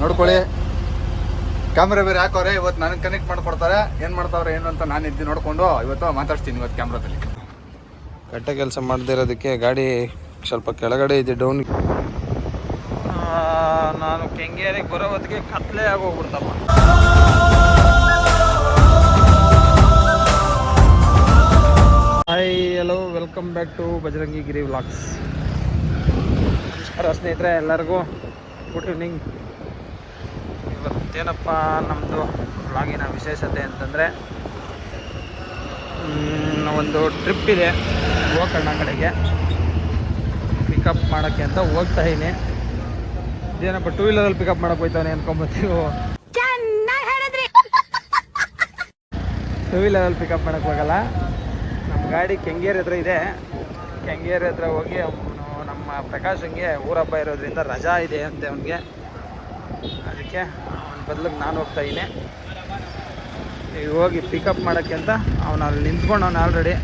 ನೋಡ್ಕೊಳ್ಳಿ. ಕ್ಯಾಮ್ರಾ ಬೇರೆ ಹಾಕೋರೆ ಇವತ್ತು ನನಗೆ ಕನೆಕ್ಟ್ ಮಾಡ್ಕೊಡ್ತಾರೆ. ಏನು ಮಾಡ್ತಾವ್ರೆ ಏನು ಅಂತ ನಾನು ಇದ್ದು ನೋಡ್ಕೊಂಡು ಇವತ್ತು ಮಾತಾಡ್ತೀನಿ ಇವತ್ತು ಕ್ಯಾಮ್ರಾದಲ್ಲಿ ಕಟ್ಟೆ ಕೆಲಸ ಮಾಡದಿರೋದಕ್ಕೆ ಗಾಡಿ ಸ್ವಲ್ಪ ಕೆಳಗಡೆ ಇದೆ ಡೌನ್ ನಾನು ಕೆಂಗೇರಿಗೆ ಬರೋ ಹೊತ್ತಿಗೆ ಕತ್ಲೆ ಆಗೋಗ್ಬಿಡ್ತಪ್ಪ. Hi hello welcome back to Bajarangi Giri vlogs ನಮಸ್ಕಾರ ಸ್ನೇಹಿತರೆ ಎಲ್ಲರಿಗೂ ಗುಡ್ ಈವ್ನಿಂಗ್ ಇವತ್ತೇನಪ್ಪ ನಮ್ಮದು ಲಾಗಿನ ವಿಶೇಷತೆ ಅಂತಂದರೆ ಒಂದು ಟ್ರಿಪ್ ಇದೆ ಗೋಕರ್ಣ ಕಡೆಗೆ. ಪಿಕಪ್ ಮಾಡೋಕ್ಕೆ ಅಂತ ಹೋಗ್ತಾ ಇದ್ದೀನಿ. ಇದೇನಪ್ಪ ಟೂ ವೀಲರಲ್ಲಿ ಪಿಕಪ್ ಮಾಡಕ್ಕೆ ಹೋಗ್ತಾನೆ ಅನ್ಕೊಂಬತ್ತೀವಿ ಟೂ ವೀಲರಲ್ಲಿ ಪಿಕಪ್ ಮಾಡಕ್ಕೆ ಹೋಗಲ್ಲ. ನಮ್ಮ ಗಾಡಿ ಕೆಂಗೇರಿ ಹತ್ರ ಇದೆ. ಕೆಂಗೇರಿ ಹತ್ರ ಹೋಗಿ ಅವನು ನಮ್ಮ ಪ್ರಕಾಶಂಗೆ ಊರಪ್ಪ ಇರೋದ್ರಿಂದ ರಜಾ ಇದೆ ಅಂತೆ ಅವನಿಗೆ. ಅದಕ್ಕೆ ಅವನ ಬದಲಿಗೆ ನಾನು ಹೋಗ್ತಾ ಇದ್ದೀನಿ ಈಗ ಹೋಗಿ ಪಿಕಪ್ ಮಾಡೋಕ್ಕೆ ಅಂತ ಅವನು ಅಲ್ಲಿ ನಿಂತ್ಕೊಂಡು ಅವನು ಆಲ್ರೆಡಿ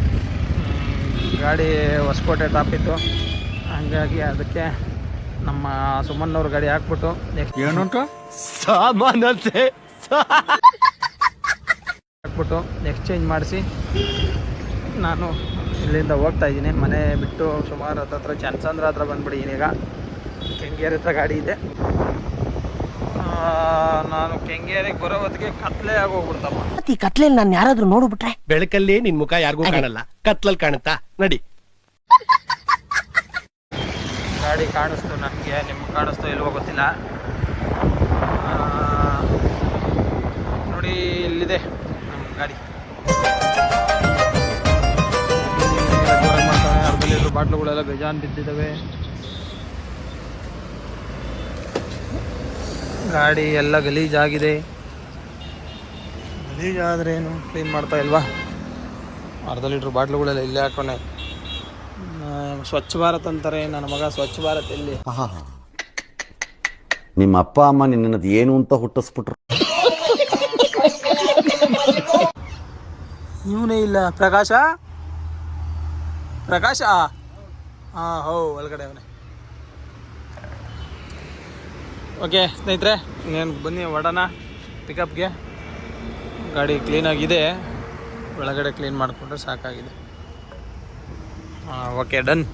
ಗಾಡಿ ಹೊಸಕೋಟೆ ತಾಪಿತ್ತು ಹಂಗಾಗಿ ಅದಕ್ಕೆ ನಮ್ಮ ಸುಮನ್ನವ್ರ ಗಾಡಿ ಹಾಕ್ಬಿಟ್ಟು ನೆಕ್ಸ್ಟ್ ಏನುಂಟು ಸಾಮಾನಂತೆ ಹಾಕ್ಬಿಟ್ಟು ಎಕ್ಸ್ಚೇಂಜ್ ಮಾಡಿಸಿ. ನಾನು ಇಲ್ಲಿಂದ ಹೋಗ್ತಾ ಇದ್ದೀನಿ. ಮನೆ ಬಿಟ್ಟು ಸುಮಾರು ಹತ್ತತ್ರ ಚನ್ಸಂದ್ರ ಹತ್ರ ಬಂದ್ಬಿಟ್ಟಿದ್ದೀನಿ ಈಗ. ಕೆಂಗೇರಿ ಹತ್ರ ಗಾಡಿ ಇದೆ. ನಾನು ಕೆಂಗೇರಿಗೆ ಬರೋ ಹೊತ್ತಿಗೆ ಕತ್ಲೆ ಆಗೋಗ್ಬಿಡ್ತಮ್ಮ. ಈ ಕತ್ಲೆಯಲ್ಲಿ ನಾನು ಯಾರಾದ್ರೂ ನೋಡ್ಬಿಟ್ರೆ? ಬೆಳಕಲ್ಲಿ ನಿನ್ ಮುಖ ಯಾರಿಗೂ ಕಾಣಲ್ಲ. ಕತ್ಲಲ್ಲಿ ಕಾಣುತ್ತಾ? ನಡಿ. ಗಾಡಿ ಕಾಣಿಸ್ತು ನನಗೆ ನಿಮ್ಗೆ ಕಾಣಿಸ್ತೋ ಇಲ್ವೋ ಗೊತ್ತಿಲ್ಲ. ಆ, ನೋಡಿ ಇಲ್ಲಿದೆ ನಮ್ಮ ಗಾಡಿ. ಬಾಟ್ಲುಗಳೆಲ್ಲ ಬೇಜಾನ್ ಬಿದ್ದಿದ್ದಾವೆ. ಗಾಡಿ ಎಲ್ಲ ಗಲೀಜಾಗಿದೆ. ಗಲೀಜಾದ್ರೆ ಏನು ಕ್ಲೀನ್ ಮಾಡ್ತಾ ಇಲ್ವಾ? ಅರ್ಧ ಲೀಟ್ರ್ ಬಾಟ್ಲುಗಳೆಲ್ಲ ಇಲ್ಲೇ ಹಾಕೊಂಡೆ ಸ್ವಚ್ಛ ಭಾರತ್ ಅಂತಾರೆ ನನ್ನ ಮಗ ಸ್ವಚ್ಛ ಭಾರತ್ ಇಲ್ಲಿ. ನಿಮ್ಮ ಅಪ್ಪ ಅಮ್ಮ ನಿನ್ನದು ಏನು ಅಂತ ಹುಟ್ಟಿಸ್ಬಿಟ್ರು. ಇವನೇ ಇಲ್ಲ. ಪ್ರಕಾಶ? ಪ್ರಕಾಶ? ಹಾಂ ಹೌ ಒಳಗಡೆ ಅವನೇ. ಓಕೆ ಸ್ನೇಹಿತರೆ ಇನ್ನೇನು ಬನ್ನಿ ಹೊಡೋಣ ಪಿಕಪ್ಗೆ ಗಾಡಿ ಕ್ಲೀನಾಗಿದೆ ಒಳಗಡೆ ಕ್ಲೀನ್ ಮಾಡಿಕೊಂಡ್ರೆ ಸಾಕಾಗಿದೆ. ಹಾಂ ಓಕೆ ಡನ್.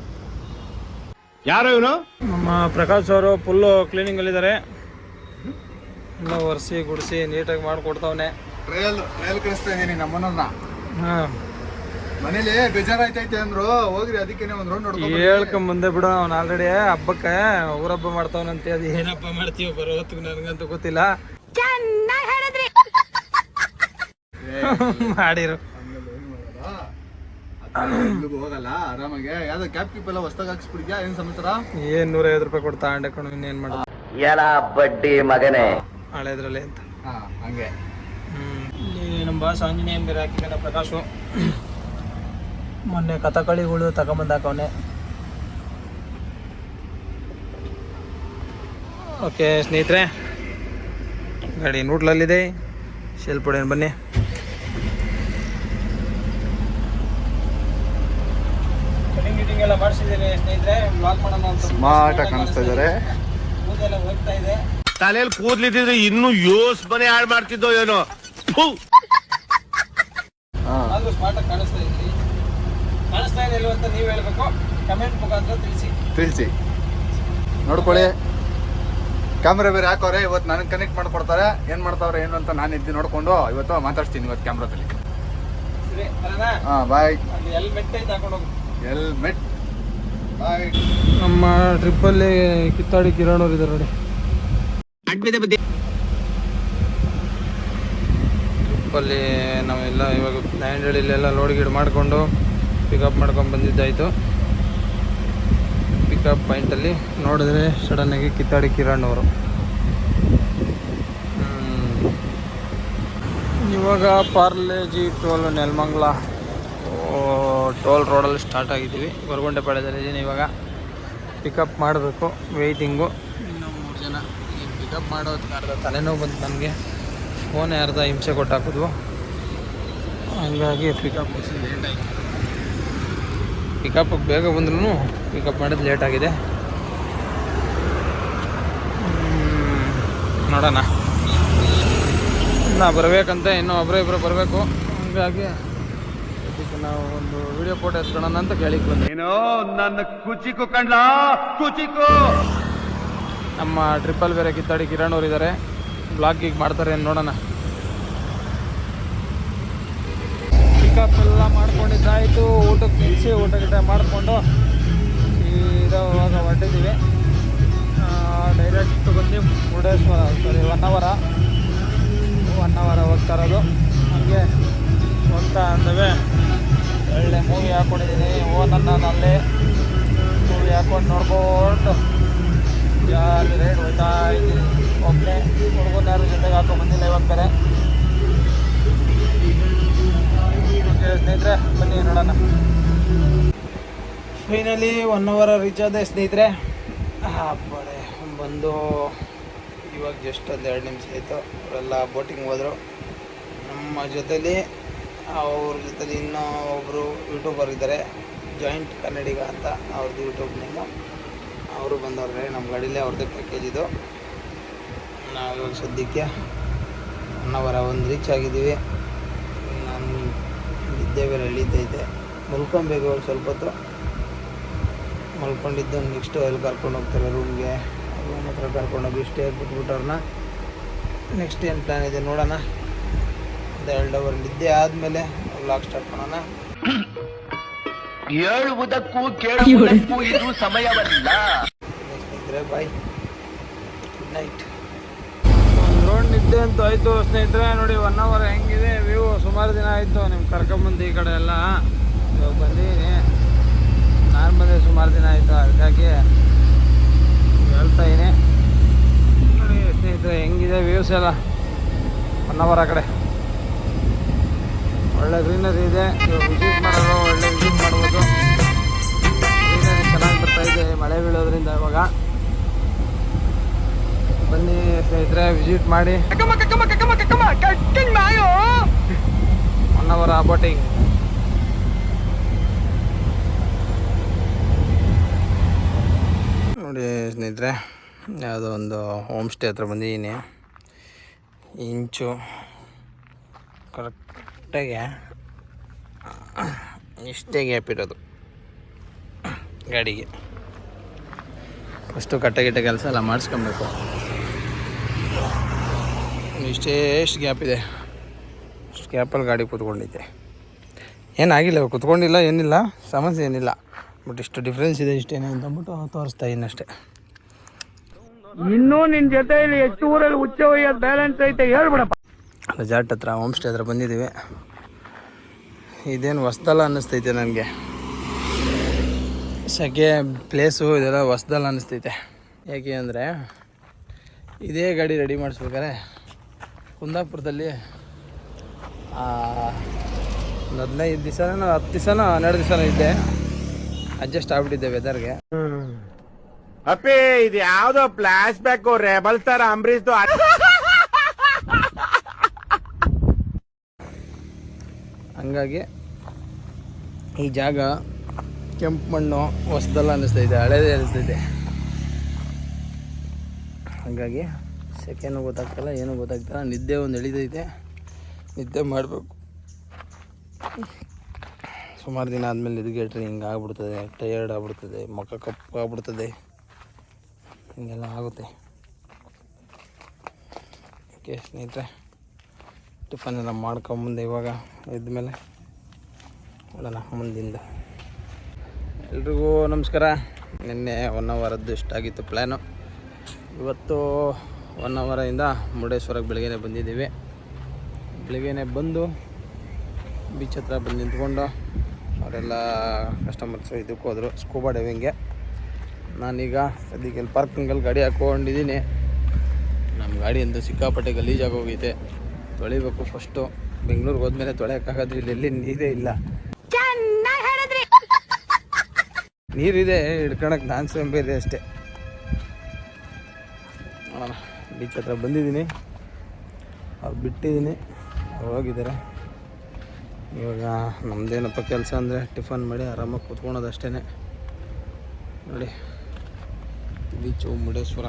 ಯಾರು ಇವನು? ನಮ್ಮ ಪ್ರಕಾಶ್ ಅವರು ಫುಲ್ಲು ಕ್ಲೀನಿಂಗಲ್ಲಿದ್ದಾರೆ ಎಲ್ಲ ಒರೆಸಿ ಗುಡಿಸಿ ನೀಟಾಗಿ ಮಾಡಿಕೊಡ್ತಾವನೆ. ಟ್ರಯಲ್ ಟ್ರಯಲ್ ಕಳಿಸ್ತಾ ಇದ್ದೀನಿ ನಮ್ಮನ್ನ ಹಾಂ. ಮನೇಲಿ ಬೇಜಾರಾಯ್ತೈತೆ ಅಂದ್ರು. ಹೋಗ್ರಿ ಅದಕ್ಕೇನೆ ಒಂದ್ ರೌಂಡ್ ನೋಡ್ಕೊಂಡು ಹೇಳ್ಕೊಂಡ್ ಮುಂದೆ ಬಿಡು ಅವ್ನು ಆಲ್ರೆಡಿ ಹಬ್ಬಕ್ಕೆ ಊರಬ್ಬ ಮಾಡ್ತಾವನಂತೆ. ಅದು ಏನಪ್ಪ ಮಾಡ್ತೀವಿ ಬರೋ ಹೊತ್ತಿಗೆ ನನಗಂತೂ ಗೊತ್ತಿಲ್ಲ. ಮಾಡಿರು. ಇಲ್ಲಿಗೂ ಹೋಗಲ್ಲ ಆರಾಮಾಗಿ. ಯಾವ್ದೋ ಕ್ಯಾಪ್ ಕೀಪ್ ಎಲ್ಲ ಹೊಸ್ದಾಗ ಹಾಕ್ಸ್ಬಿಡ್ಯಾ ಏನ್ ಸಮಾಚಾರ? ಏನ್ ನೂರೈವತ್ತು ರೂಪಾಯಿ ಕೊಡ್ತಾ ಅಂಡೆ ಕಣು ಇನ್ನೇನ್ ಮಾಡ. ಎಲ ಬಡ್ಡಿ ಮಗನೇ. ಹಳೆದ್ರಲ್ಲಿ ಅಂತ. ಹಾ ಹಂಗೆ. ಹ್ಮ್. ಇಲ್ಲಿ ನಮ್ಮ ಬಾಸ್ ಆಂಜನೇಯ ಬೇರೆ ಹಾಕಿದ್ದಾನೆ ಪ್ರಕಾಶು. ಮೊನ್ನೆ ಕಥಕಳಿಗಳು ತಗೊಂಬಂದ ಕವನೆ ಓಕೆ ಸ್ನೇಹಿತರೆ ಗಾಡಿ ನೂಟ್ಲಲ್ಲಿದೆ. ಶೆಲ್ ಪುಡೇನು ಬನ್ನಿ. ಎಲ್ಲ ಮಾಡಿಸಿದ್ದೀನಿ ಸ್ನೇಹಿತರೆ ಬ್ಲಾಗ್ ಮಾಡೋಣ ಅಂತ ಸ್ಮಾರ್ಟ್ ಆಗಿ ಕಾಣಿಸ್ತಾ ಇದಾರೆ. ಕೂದೆಲ್ಲ ಹೋಗ್ತಾ ಇದೆ. ತಲೆಯಲ್ಲಿ ಕೂದ್ಲಿದ್ರೆ ಇನ್ನೂ ಯೋಸ್ ಮನೆ ಹಾಳು ಮಾಡ್ತಿದ್ದೋ ಏನೋ. ಥು. ಹಾ ಆದ್ರೂ ಸ್ಮಾರ್ಟ್ ಆಗಿ ಕಾಣಿಸ್ತಾ ಇದ್ರಿ ಇದೆ ನೀವು ಹೇಳ್ಬೇಕು. ಕಮೆಂಟ್ ಮುಖಾಂತರ ತಿಳಿಸಿ. ತಿಳಿಸಿ. ನೋಡ್ಕೊಳ್ಳಿ. ಕ್ಯಾಮ್ರಾ ಬೇರೆ ಹಾಕೋರೆ ಇವತ್ತು ನನಗೆ ಕನೆಕ್ಟ್ ಮಾಡ್ಕೊಡ್ತಾರೆ. ಏನು ಮಾಡ್ತಾವ್ರೆ ಏನು ಅಂತ ನಾನು ಇದ್ದು ನೋಡ್ಕೊಂಡು ಇವತ್ತು ಮಾತಾಡ್ತೀನಿ ಇವತ್ತು ಕ್ಯಾಮ್ರಾದಲ್ಲಿ ಹಾಂ ಬಾಯ್ ಹೆಲ್ಮೆಟ್ ಬಾಯ್ ನಮ್ಮ ಟ್ರಿಪ್ಪಲ್ಲಿ ಕಿತ್ತಾಡಿ ಕಿರಣವ್ರು ಇದ್ದಾರೆ ನೋಡಿ. ಟ್ರಿಪ್ಪಲ್ಲಿ ನಾವೆಲ್ಲ ಇವಾಗ ಲ್ಯಾಂಡಳಿಲೆಲ್ಲ ಲೋಡ್ ಗಿಡ್ ಮಾಡಿಕೊಂಡು ಪಿಕಪ್ ಮಾಡ್ಕೊಂಡು ಬಂದಿದ್ದಾಯಿತು. ಪಿಕಪ್ ಪಾಯಿಂಟಲ್ಲಿ ನೋಡಿದ್ರೆ ಸಡನ್ನಾಗಿ ಕಿತ್ತಾಡಿ ಕಿರಣ್ ಅವರು. ಇವಾಗ ಪಾರ್ಲೇಜಿ ಟೋಲ್ ನೆಲಮಂಗ್ಲ. ಟೋಲ್ ರೋಡಲ್ಲಿ ಸ್ಟಾರ್ಟ್ ಆಗಿದ್ದೀವಿ ಗೊರಗುಂಟೆ ಪಾಳ್ಯದಲ್ಲಿದ್ದೀನಿ ಇವಾಗ. ಪಿಕಪ್ ಮಾಡಬೇಕು ವೆಯ್ಟಿಂಗು ಇನ್ನೂ ಮೂರು ಜನ ಪಿಕಪ್ ಮಾಡೋದಕ್ಕೆ ಅರ್ಧ ತಲೆನೋವು ಬಂತು ನನಗೆ. ಫೋನೇ ಅರ್ಧ ಹಿಂಸೆ ಕೊಟ್ಟಾಕಿದ್ವು. ಹಂಗಾಗಿ ಪಿಕಪ್ ಲೇಟ್ ಆಯಿತು. ಪಿಕಪ್ ಬೇಗ ಬಂದ್ರೂ ಪಿಕಪ್ ಮಾಡೋದು ಲೇಟ್ ಆಗಿದೆ. ನೋಡೋಣ. ನಾ ಬರಬೇಕಂತ ಇನ್ನೂ ಒಬ್ಬರೇ ಇಬ್ಬರು ಬರಬೇಕು. ಹಂಗಾಗಿ ಅದಕ್ಕೆ ನಾವು ಒಂದು ವಿಡಿಯೋ ಫೋಟೋ ಎತ್ಕೊಳ್ಳೋಣ ಅಂತ ಕೇಳಿಕ್ ಬಂದೆ ಏನೋ ನನ್ನ ಕುಚಿಕು ಕಂಡ್ಲ ಕುಚಿಕು! ನಮ್ಮ ಟ್ರಿಪ್ಪಲ್ ಬೇರೆ ಕಿತ್ತಾಡಿ ಕಿರಣ್ ಅವ್ರು ಇದ್ದಾರೆ ಬ್ಲಾಗ್ ಗೀಗ್ ಮಾಡ್ತಾರೆ ನೋಡೋಣ. ಪಿಕಪ್ ಎಲ್ಲ ಮಾಡ್ಕೊಂಡಿದ್ದಾಯಿತು. ಊಟಕ್ಕೆ ನಿಲ್ಲಿಸಿ ಊಟ ಗಿಟ ಮಾಡಿಕೊಂಡು ಇವಾಗ ಹೊರಟಿದ್ದೀವಿ. ಡೈರೆಕ್ಟ್ ಬಂದು Murudeshwara sorry one hour one hour ಹೋಗ್ತಾ ಇರೋದು. ಹಾಗೆ ಹೋಗ್ತಾ ಅಂದವೆ ಒಳ್ಳೆ ಮೂವಿ ಹಾಕ್ಕೊಂಡಿದ್ದೀನಿ ಓ ನನ್ನ ನಲ್ಲೇ ಮೂವಿ ಹಾಕ್ಕೊಂಡು ನೋಡ್ಕೊಂಡು ಜಾಲಿ ರೈಡ್ ಹೋಗ್ತಾ ಇದ್ದೀನಿ. ಒಬ್ಬನೇ ಹುಡುಗನ ಯಾರು ಜೊತೆಗೆ ಹಾಕೊಂಡು ಬಂದಿಲ್ಲ, ಇವಾಗ ಬೇರೆ. ಸ್ನೇಹಿತರೆ, ಬನ್ನಿ ನೋಡೋಣ. ಫೈನಲಿ ಒನ್ ಅವರ್ ರೀಚ್ ಆದ ಸ್ನೇಹಿತರೆ. ಬಡೆ ಬಂದು ಇವಾಗ ಜಸ್ಟ್ ಒಂದು ಎರಡು ನಿಮಿಷ ಆಯಿತು. ಅವರೆಲ್ಲ ಬೋಟಿಂಗ್ ಹೋದರು. ನಮ್ಮ ಜೊತೇಲಿ, ಅವ್ರ ಜೊತೇಲಿ ಇನ್ನೂ ಒಬ್ಬರು ಯೂಟ್ಯೂಬರ್ ಇದ್ದಾರೆ ಜಾಯಿಂಟ್ ಕನ್ನಡಿಗ ಅಂತ ಅವ್ರದ್ದು ಯೂಟ್ಯೂಬ್ ನೇಮು ಅವರು ಬಂದವ್ರೆ ನಮ್ಮ ಗಾಡೀಲಿ ಅವ್ರದ್ದು ಪ್ಯಾಕೇಜ್ ಇದು. ನಾವು ಸದ್ಯಕ್ಕೆ ಒನ್ ಅವರ ಒಂದು ರೀಚ್ ಆಗಿದ್ದೀವಿ. ಬೇರೆ ಎಳೀತೈತೆ ಮಲ್ಕೊಬೇಕು ಇವಾಗ ಸ್ವಲ್ಪ ಹೊತ್ತು. ಮಲ್ಕೊಂಡಿದ್ದು ನೆಕ್ಸ್ಟು ಅಲ್ಲಿ ಕರ್ಕೊಂಡು ಹೋಗ್ತಾರೆ ರೂಮ್ಗೆ ರೂಮ್ ಹತ್ರ ಕರ್ಕೊಂಡೋಗಿ ಇಷ್ಟೇ ಬಿಟ್ಬಿಟ್ಟವ್ರನ್ನ. ನೆಕ್ಸ್ಟ್ ಏನು ಪ್ಲ್ಯಾನ್ ಇದೆ ನೋಡೋಣ. ಒಂದು ಎರಡು ಅವರ್ ನಿದ್ದೆ ಆದಮೇಲೆ ವ್ಲಾಗ್ ಸ್ಟಾರ್ಟ್ ಮಾಡೋಣ. ಹೇಳುವುದಕ್ಕೂ ಕೇಳುವುದಕ್ಕೂ ಇದು ಸಮಯವಲ್ಲ. ಬಾಯ್ ಗುಡ್ ನೈಟ್ ರೋಡ್ ನಿದ್ದೆ ಅಂತೂ ಆಯಿತು ಸ್ನೇಹಿತರೆ, ನೋಡಿ ಒನ್ ಅವರ್ ಹೆಂಗಿದೆ? ವ್ಯೂ ಸುಮಾರು ದಿನ ಆಯಿತು ನಿಮ್ಗೆ ಕರ್ಕೊಂಬಂದು ಈ ಕಡೆ ಎಲ್ಲ. ಇವಾಗ ಬಂದೀನಿ ನಾನು ಬಂದೆ ಸುಮಾರು ದಿನ ಆಯಿತು, ಅದಕ್ಕಾಗಿ ಹೇಳ್ತಾ ಇದೀನಿ ನೋಡಿ, ಸ್ನೇಹಿತರೆ, ಹೆಂಗಿದೆ ವ್ಯೂಸ್ ಎಲ್ಲ? ಒನ್ ಅವರ್ ಆ ಕಡೆ. ಒಳ್ಳೆ ಗ್ರೀನರಿ ಇದೆ. ವಿಸಿಟ್ ಮಾಡೋದು ಒಳ್ಳೆ ವಿಸಿಟ್ ಮಾಡ್ಬೋದು. ಗ್ರೀನರಿ ಚೆನ್ನಾಗಿ ಬರ್ತಾ ಇದೆ. ಮಳೆ ಬೀಳೋದ್ರಿಂದ ಇವಾಗ. ಬನ್ನಿ ಸ್ನೇಹಿತರೆ ವಿಸಿಟ್ ಮಾಡಿ. ಒನ್ ಅವರ್ ಬೋಟಿಂಗ್ ನೋಡಿ ಸ್ನೇಹಿತರೆ ಯಾವುದೋ ಒಂದು ಹೋಮ್ ಸ್ಟೇ ಹತ್ರ ಬಂದಿದ್ದೀನಿ. ಇಂಚು ಕರೆಕ್ಟಾಗಿ ಇಷ್ಟೇ ಗ್ಯಾಪ್ ಇರೋದು ಗಾಡಿಗೆ. ಫಸ್ಟು ಕಟ್ಟಗಿಟ್ಟ ಕೆಲಸ ಎಲ್ಲ ಮಾಡಿಸ್ಕೊಬೇಕು. ಇಷ್ಟೇ ಎಷ್ಟು ಗ್ಯಾಪ್ ಇದೆ. ಇಷ್ಟು ಗ್ಯಾಪಲ್ಲಿ ಗಾಡಿ ಕೂತ್ಕೊಂಡಿದ್ದೆ. ಏನಾಗಿಲ್ಲ ಕೂತ್ಕೊಂಡಿಲ್ಲ ಏನಿಲ್ಲ ಸಮಸ್ಯೆ ಏನಿಲ್ಲ. ಬಟ್ ಇಷ್ಟು ಡಿಫ್ರೆನ್ಸ್ ಇದೆ ಇಷ್ಟೇನೆ ಅಂತ ಅಂದ್ಬಿಟ್ಟು ತೋರಿಸ್ತಾ ಇನ್ನಷ್ಟೇ ಅಷ್ಟೇ. ಇನ್ನೂ ನಿನ್ ಜೊತೆಯಲ್ಲಿ ಎಷ್ಟು ಊರಲ್ಲಿ ಉಚ್ಚ ಒಯ್ಯೋದು ಬ್ಯಾಲೆನ್ಸ್ ಐತೆ ಹೇಳ್ಬಿಡಪ್ಪ. ರೆಸಾರ್ಟ್ ಹತ್ರ ಹೋಮ್ ಸ್ಟೇ ಹತ್ರ ಬಂದಿದ್ದೀವಿ. ಇದೇನು ಹೊಸ್ದಲ್ಲ ಅನ್ನಿಸ್ತೈತೆ ನನಗೆ. ಸೆಕೆ ಪ್ಲೇಸು ಇದೆಲ್ಲ ಹೊಸ್ದಲ್ಲ ಅನ್ನಿಸ್ತೈತೆ. ಯಾಕೆ ಅಂದರೆ ಇದೇ ಗಾಡಿ ರೆಡಿ ಮಾಡಿಸ್ಬೇಕಾರೆ ಕುಂದಾಪುರದಲ್ಲಿ ಒಂದು ಹದಿನೈದು ದಿವಸನೋ ಹತ್ತು ದಿವಸನೋ ಹನ್ನೆರಡು ದಿವಸನೋ ಇದ್ದೆ. ಅಡ್ಜಸ್ಟ್ ಆಗ್ಬಿಟ್ಟಿದ್ದೆ ವೆದರ್ಗೆ ಅಪ್ಪಿ ಇದು ಯಾವ್ದೋ ಫ್ಲಾಶ್ ಬ್ಯಾಕ್ ರೆಬಲ್ ತರ ಅಂಬರೀಶ್ ಹಂಗಾಗಿ ಈ ಜಾಗ ಕೆಂಪು ಮಣ್ಣು ಹೊಸದಲ್ಲ ಅನ್ನಿಸ್ತೈತೆ ಹಳೇದೇ ಅನ್ನಿಸ್ತೈತೆ ಹಾಗಾಗಿ ಸೆಕೆನೂ ಗೊತ್ತಾಗ್ತಲ್ಲ, ಏನೂ ಗೊತ್ತಾಗ್ತಲ್ಲ. ನಿದ್ದೆ ಒಂದು ಎಳಿದೈತೆ ನಿದ್ದೆ ಮಾಡಬೇಕು. ಸುಮಾರು ದಿನ ಆದಮೇಲೆ ನಿದ್ಗೆಟ್ರಿ ಹಿಂಗೆ ಆಗ್ಬಿಡ್ತದೆ ಟಯರ್ಡ್ ಆಗ್ಬಿಡ್ತದೆ ಮಕ್ಕ ಕಪ್ಪು ಆಗ್ಬಿಡ್ತದೆ. ಹಿಂಗೆಲ್ಲ ಆಗುತ್ತೆ. ಓಕೆ, ಸ್ನೇಹಿತರೆ, ಟಿಫನ್ ಎಲ್ಲ ಮಾಡ್ಕೊಂಬಂದೆ ಇವಾಗ, ಇದ್ಮೇಲೆ ನೋಡೋಣ ಮುಂದಿಂದ. ಎಲ್ರಿಗೂ ನಮಸ್ಕಾರ. ನಿನ್ನೆ ಒನ್ ಅವರದ್ದು ಇಷ್ಟಾಗಿತ್ತು ಪ್ಲ್ಯಾನು ಇವತ್ತು ಒನ್ ಅವರಿಂದ ಮುರುಡೇಶ್ವರಕ್ಕೆ ಬೆಳಗ್ಗೆನೆ ಬಂದಿದ್ದೀವಿ. ಬೆಳಗ್ಗೆನೆ ಬಂದು ಬೀಚ್ ಹತ್ರ ಬಂದು ನಿಂತ್ಕೊಂಡು ಅವರೆಲ್ಲ ಕಸ್ಟಮರ್ಸು ಇದಕ್ಕೆ ಹೋದರು ಸ್ಕೂಬಾ ಡೈವಿಂಗ್ಗೆ ನಾನೀಗ ಸದ್ಯಕ್ಕೆ ಇಲ್ಲಿ ಪಾರ್ಕಿಂಗಲ್ಲಿ ಗಾಡಿ ಹಾಕ್ಕೊಂಡಿದ್ದೀನಿ. ನಮ್ಮ ಗಾಡಿ ಅಂತೂ ಸಿಕ್ಕಾಪಟ್ಟೆ ಗಲೀಜಾಗಿ ಹೋಗೈತೆ ತೊಳಿಬೇಕು ಫಸ್ಟು ಬೆಂಗಳೂರಿಗೆ ಹೋದ್ಮೇಲೆ ತೊಳೆಯೋಕ್ಕಾಗೋದು ಇಲ್ಲಿ ಎಲ್ಲಿ ನೀರೇ ಇಲ್ಲ. ನೀರಿದೆ ಹಿಡ್ಕೊಳಕ್ಕೆ ನಾನು ಸೋಂಬೇರಿ ಅಷ್ಟೇ. ನೋಡೋಣ. ಬೀಚ್ ಹತ್ರ ಬಂದಿದ್ದೀನಿ. ಅವ್ರು ಬಿಟ್ಟಿದ್ದೀನಿ. ಹೋಗಿದ್ದಾರೆ. ಇವಾಗ ನಮ್ಮದೇನಪ್ಪ ಕೆಲಸ ಅಂದರೆ ಟಿಫನ್ ಮಾಡಿ ಆರಾಮಾಗಿ ಕೂತ್ಕೊಳೋದು ಅಷ್ಟೇ ನೋಡಿ, ಬೀಚು ಮುರುಡೇಶ್ವರ.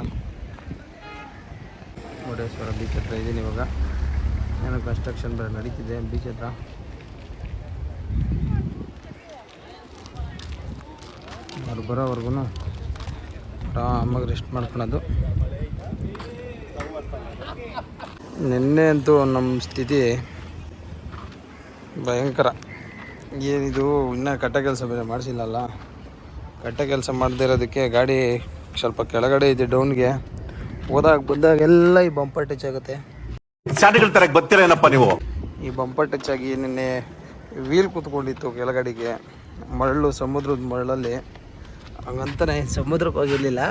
ಮುರುಡೇಶ್ವರ ಬೀಚ್ ಹತ್ರ ಇದ್ದೀನಿ ಇವಾಗ. ಏನೋ ಕನ್ಸ್ಟ್ರಕ್ಷನ್ ಬೇರೆ ನಡೀತಿದೆ ಬೀಚ್ ಹತ್ರ. ಅವ್ರು ಬರೋವರೆಗೂ ಆರಾಮಾಗಿ ರೆಸ್ಟ್ ಮಾಡ್ಕೊಳೋದು. ನಿನ್ನೆ ಅಂತೂ ನಮ್ಮ ಸ್ಥಿತಿ ಭಯಂಕರ. ಏನಿದು ಇನ್ನೂ ಕಟ್ಟ ಕೆಲಸ ಬೇರೆ ಮಾಡಿಸಿಲ್ಲಲ್ಲ. ಕಟ್ಟ ಕೆಲಸ ಮಾಡದೇ ಇರೋದಕ್ಕೆ ಗಾಡಿ ಸ್ವಲ್ಪ ಕೆಳಗಡೆ ಇದೆ ಡೌನ್ಗೆ. ಹೋದಾಗ ಬಂದಾಗೆಲ್ಲ ಈ ಬಂಪರ್ ಟಚ್ ಆಗುತ್ತೆ. ಬರ್ತೀರ ಏನಪ್ಪ ಗೊತ್ತಿರೇನಪ್ಪ ನೀವು? ಈ ಬಂಪರ್ ಟಚ್ ಆಗಿ ನಿನ್ನೆ ವೀಲ್ ಕೂತ್ಕೊಂಡಿತ್ತು ಕೆಳಗಡೆಗೆ. ಮರಳು ಸಮುದ್ರದ ಮರಳಲ್ಲಿ. ಹಂಗಂತಾನೆ ಸಮುದ್ರಕ್ಕೆ ಹೋಗಿರ್ಲಿಲ್ಲ.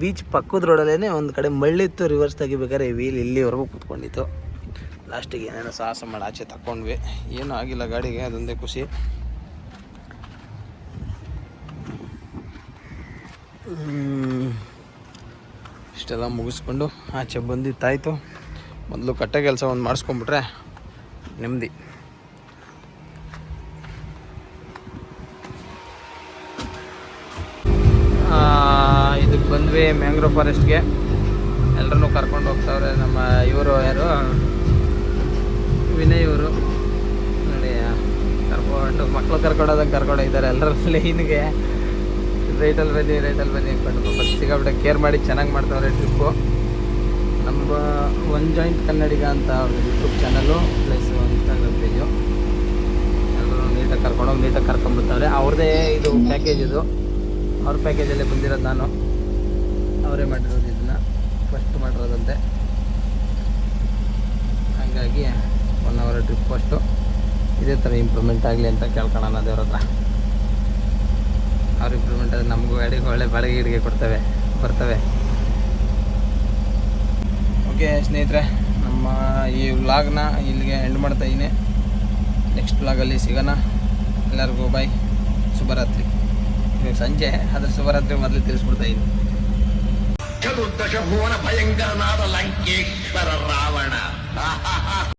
ಬೀಚ್ ಪಕ್ಕದ ರೋಡಲ್ಲೇ ಒಂದು ಕಡೆ ಮಳ್ಳಿತ್ತು ರಿವರ್ಸ್ ತೆಗಿಬೇಕಾದ್ರೆ ವೀಲ್ ಇಲ್ಲಿವರೆಗೂ ಕೂತ್ಕೊಂಡಿತ್ತು. ಲಾಸ್ಟಿಗೆ ಏನೇನೋ ಸಾಹಸ ಮಾಡಿ ಆಚೆ ತಗೊಂಡ್ವಿ ಏನೂ ಆಗಿಲ್ಲ ಗಾಡಿಗೆ, ಅದೊಂದೇ ಖುಷಿ. ಇಷ್ಟೆಲ್ಲ ಮುಗಿಸ್ಕೊಂಡು ಆಚೆ ಬಂದಿತ್ತಾಯಿತು. ಮೊದಲು ಕಟ್ಟೆ ಕೆಲಸ ಒಂದು ಮಾಡಿಸ್ಕೊಂಬಿಟ್ರೆ ನೆಮ್ಮದಿ. ಬಂದ್ವಿ ಮ್ಯಾಂಗ್ರೋವ್ ಫಾರೆಸ್ಟ್ಗೆ. ಎಲ್ಲರೂ ಕರ್ಕೊಂಡು ಹೋಗ್ತಾವ್ರೆ ನಮ್ಮ ಇವರು ಯಾರು? ವಿನಯ್ ಇವರು. ನೋಡಿ, ಕರ್ಕೊಂಡು ಮಕ್ಕಳು ಕರ್ಕೊಂಡೋದಂಗೆ ಕರ್ಕೊಂಡೋಗಿದ್ದಾರೆ ಎಲ್ಲರೂ ಲೈನ್ಗೆ. ರೈಟಲ್ಲಿ ಬನ್ನಿ ರೈಟಲ್ಲಿ ಬನ್ನಿ ಅಂದ್ಕೊಂಡು ಪಾಪ ಕೇರ್ ಮಾಡಿ ಚೆನ್ನಾಗಿ ಮಾಡ್ತಾವ್ರೆ ಟ್ರಿಪ್ಪು ನಮ್ಮ ಒನ್ ಜಾಯಿಂಟ್ ಕನ್ನಡಿಗ ಅಂತ ಅವ್ರ YouTube channel plus Instagram page ಎಲ್ಲರೂ ನೀಟಾಗಿ ಕರ್ಕೊಂಡೋಗಿ ನೀಟಾಗಿ ಕರ್ಕೊಂಡ್ಬಿಡ್ತಾವ್ರೆ. ಅವ್ರದ್ದೇ ಇದು ಪ್ಯಾಕೇಜ್ ಇದು. ಅವ್ರ ಪ್ಯಾಕೇಜಲ್ಲೇ ಬಂದಿರೋದು ನಾನು. ಅವರೇ ಮಾಡಿರೋದು ಇದನ್ನ. ಫಸ್ಟ್ ಮಾಡಿರೋದಂತೆ. ಹಾಗಾಗಿ ಒನ್ ಅವರ್ ಟ್ರಿಪ್ ಫಸ್ಟು ಇದೇ ಥರ ಇಂಪ್ರೂವ್ಮೆಂಟ್ ಆಗಲಿ ಅಂತ ಕೇಳ್ಕೊಳ್ಳೋಣ ದೇವ್ರ ಹತ್ರ. ಅವ್ರ ಇಂಪ್ರೂವ್ಮೆಂಟ್ ಆದರೆ ನಮಗೂ ಗಾಡಿಗೆ ಒಳ್ಳೆ ಬಾಡಿಗೆ ಇಡಿಗೆ ಕೊಡ್ತವೆ, ಬರ್ತವೆ. ಓಕೆ ಸ್ನೇಹಿತರೆ, ನಮ್ಮ ಈ ವ್ಲಾಗ್ನ ಇಲ್ಲಿಗೆ ಎಂಡ್ ಮಾಡ್ತಾ ಇದ್ದೀನಿ. ನೆಕ್ಸ್ಟ್ ವ್ಲಾಗಲ್ಲಿ ಸಿಗೋಣ. ಎಲ್ಲರಿಗೂ ಬಾಯ್ ಶುಭರಾತ್ರಿ. ಇವಾಗ ಸಂಜೆ ಅದ್ರ ಶುಭರಾತ್ರಿ ಮೊದಲು ತಿಳಿಸ್ಬಿಡ್ತಾ ಇದ್ದೀನಿ. చతుర్దశ భువన భయంకరనాథ లంకేశ్వర రావణ.